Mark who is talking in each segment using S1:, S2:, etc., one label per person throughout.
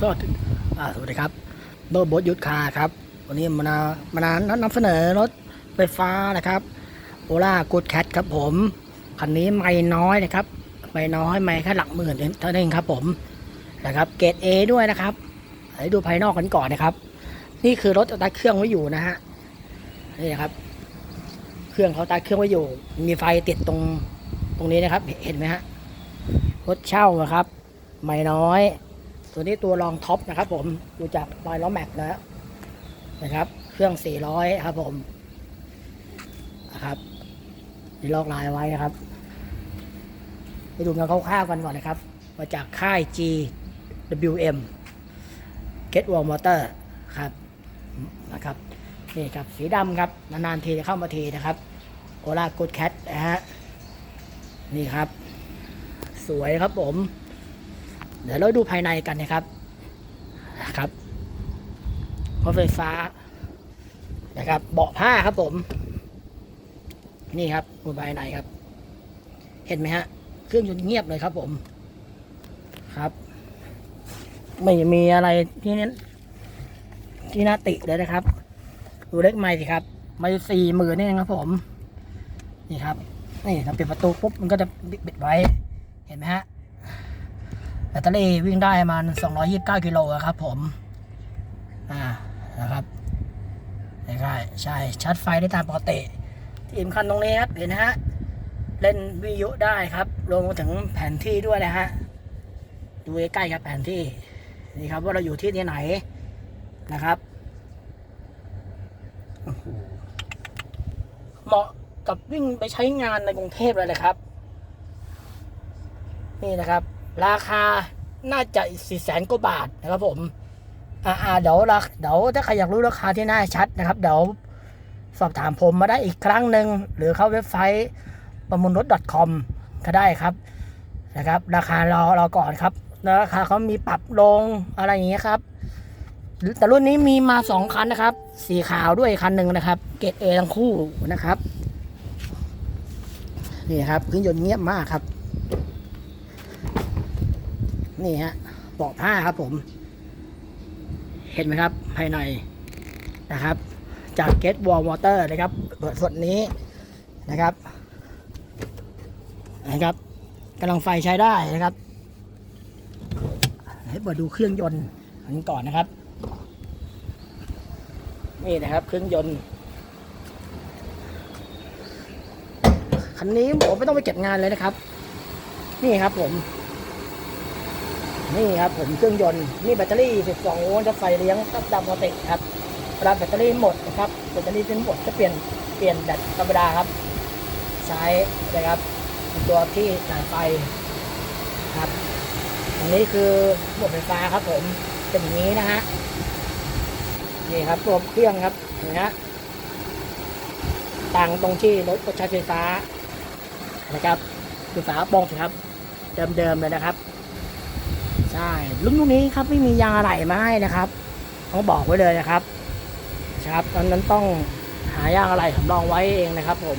S1: สวัสดีสวัสดีครับโนบดยุทธคาครับ วันนี้มานามานานำเสนอรถไฟฟ้านะครับโอล่ากูดแคทครับผม คันนี้ไม่น้อยนะครับ ไม่น้อยไม่แค่หลักหมื่นเท่านั้นเองครับผมนะครับ เกรด A ด้วยนะครับให้ดูภายนอกกันก่อนนะครับ นี่คือรถตัดเครื่องไว้อยู่นะฮะ นี่นะครับ เครื่องเขาตัดเครื่องไว้อยู่ มีไฟติดตรงตรงนี้นะครับ เห็นไหมฮะ รถเช่านะครับ ไม่น้อย ตัวนี้ตัวรองท็อปนะครับผมดูจากรอยล้อแม็กซ์นะนะครับ เครื่อง 400 ครับผมนะครับมีลอกลายไว้นะครับไปดูกันคร่าวๆกันก่อนนะครับ มาจากค่าย GWM Get Wall Motor ครับนะครับนี่ครับสีดำครับ นานๆทีจะเข้ามาทีนะครับโอลากูดแคทนะฮะนี่ครับ สวยครับผม เดี๋ยวเราดูภายในกันนะครับนะครับรถไฟฟ้านะครับ เบาะผ้าครับผม นี่ครับดูภายในครับ เห็นไหมฮะ เครื่องยนต์เงียบเลยครับผม ครับ ไม่มีอะไรที่นั้นที่น่าติเลยนะครับ ดูเล็กไม่สิครับไม่สี่หมื่นนี่เองครับผม นี่ครับ นี่ถ้าปิดประตูปุ๊บมันก็จะปิดไว้ เห็นไหมฮะ แบตเตอรี่วิ่งได้ประมาณ229กิโลครับผม อ่า นะครับใช่ใช่ ชาร์จไฟได้ตามปกติที่สำคัญตรงนี้ครับ เห็นนะฮะ เล่นวิทยุได้ครับ รวมถึงแผนที่ด้วยนะฮะ ดูใกล้ๆครับแผนที่ นี่ครับว่าเราอยู่ที่ไหนนะครับ เหมาะกับวิ่งไปใช้งานในกรุงเทพเลยนะครับ นี่นะครับ ราคาน่าจะสี่แสนกว่าบาทนะครับผม อ่าเดี๋ยวราเดี๋ยวถ้าใครอยากรู้ราคาที่น่าชัดนะครับ เดี๋ยวสอบถามผมมาได้อีกครั้งหนึ่งหรือเข้าเว็บไซต์ประมูลรถ .com ก็ได้ครับนะครับ ราคารอรอก่อนครับแล้วราคาเขามีปรับลงอะไรอย่างเงี้ยครับ แต่รุ่นนี้มีมาสองคันนะครับ สีขาวด้วยคันหนึ่งนะครับ เกรดเอทั้งคู่นะครับ นี่ครับเครื่องยนต์เงียบมากครับ นี่ฮะเบาะผ้าครับผม เห็นไหมครับภายในนะครับ จากเกตวอลมอเตอร์นะครับส่วนนี้นะครับนะครับกำลังไฟใช้ได้นะครับให้เปิดดูเครื่องยนต์กันก่อนนะครับนี่นะครับ เครื่องยนต์คันนี้ผมไม่ต้องไปเก็บงานเลยนะครับ นี่ครับผม นี่ครับผมเครื่องยนต์นี่แบตเตอรี่ 12 โวลต์จะใส่เลี้ยงตามปกติครับเวลาแบตเตอรี่หมดนะครับแบตเตอรี่เป็นหมดจะเปลี่ยนเปลี่ยนแบตธรรมดาครับ ใช้นะครับตัวที่จ่ายไฟครับอันนี้คือระบบไฟฟ้าครับผมเป็นอย่างนี้นะฮะนี่ครับตัวเครื่องครับเห็นไหมฮะต่างตรงที่รถก็ใช้ไฟฟ้านะครับดูฝากระโปรงสิครับ เดิมๆเลยนะครับ ใช่รุ่นนี้ครับไม่มียางอะไหล่มาให้นะครับต้องบอกไว้เลยนะครับครับตอนนั้นต้องหายางอะไหล่สำรองไว้เองนะครับ ผม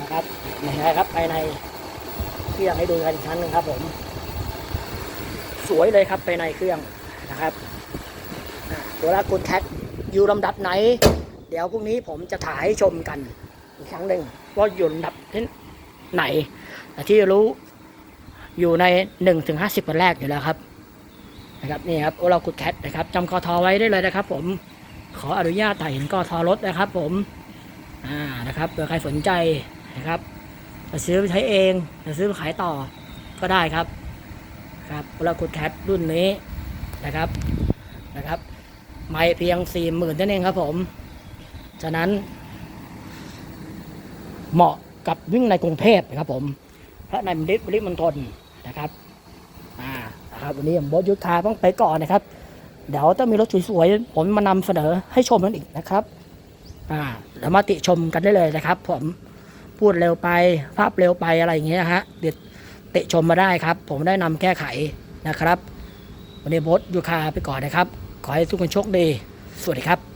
S1: นะครับนี่ครับภายในที่อยากให้ดูกันอีกครั้งหนึงครับ ผม สวยเลยครับภายในเครื่องนะครับตัวละกุลแคทอยู่ลำดับไหน เดี๋ยวพรุ่งนี้ผมจะถ่ายให้ชมกันอีกครั้งหนึ่งว่าอยู่ลำดับที่ไหนแต่ที่รู้ อยู่ใน1นถึงห้าสิบคนแรกอยู่แล้วครับนะครับนี่ครับโอลากุดแคทนะครับจำกอทอไว้ได้เลยนะครับ ผมขออนุญาตถ่ายเห็นกอทอรถนะครับ ผมอ่านะครับเผื่อใครสนใจนะครับจะซื้อไปใช้เองจะซื้อไปขายต่อก็ได้ครับครับโอลากุดแคทรุ่นนี้นะครับนะครับ ไม่เพียงสี่หมื่นนั่นเองครับ ผมฉะนั้น เหมาะกับวิ่งในกรุงเทพนะครับ ผมพระในมฤทธิ์บริมณฑล นะครับอ่านะครับวันนี้ผมบอสยุทธาต้องไปก่อนนะครับ เดี๋ยวต้องมีรถสวยๆผมมานำเสนอให้ชมกันอีกนะครับอ่าแล้วมาติชมกันได้เลยนะครับ ผมพูดเร็วไปภาพเร็วไปอะไรอย่างเงี้ยฮะเดี๋ยวติชมมาได้ครับ ผมได้นำแก้ไขนะครับ วันนี้บอสยุทธาไปก่อนนะครับ ขอให้ทุกคนโชคดี สวัสดีครับ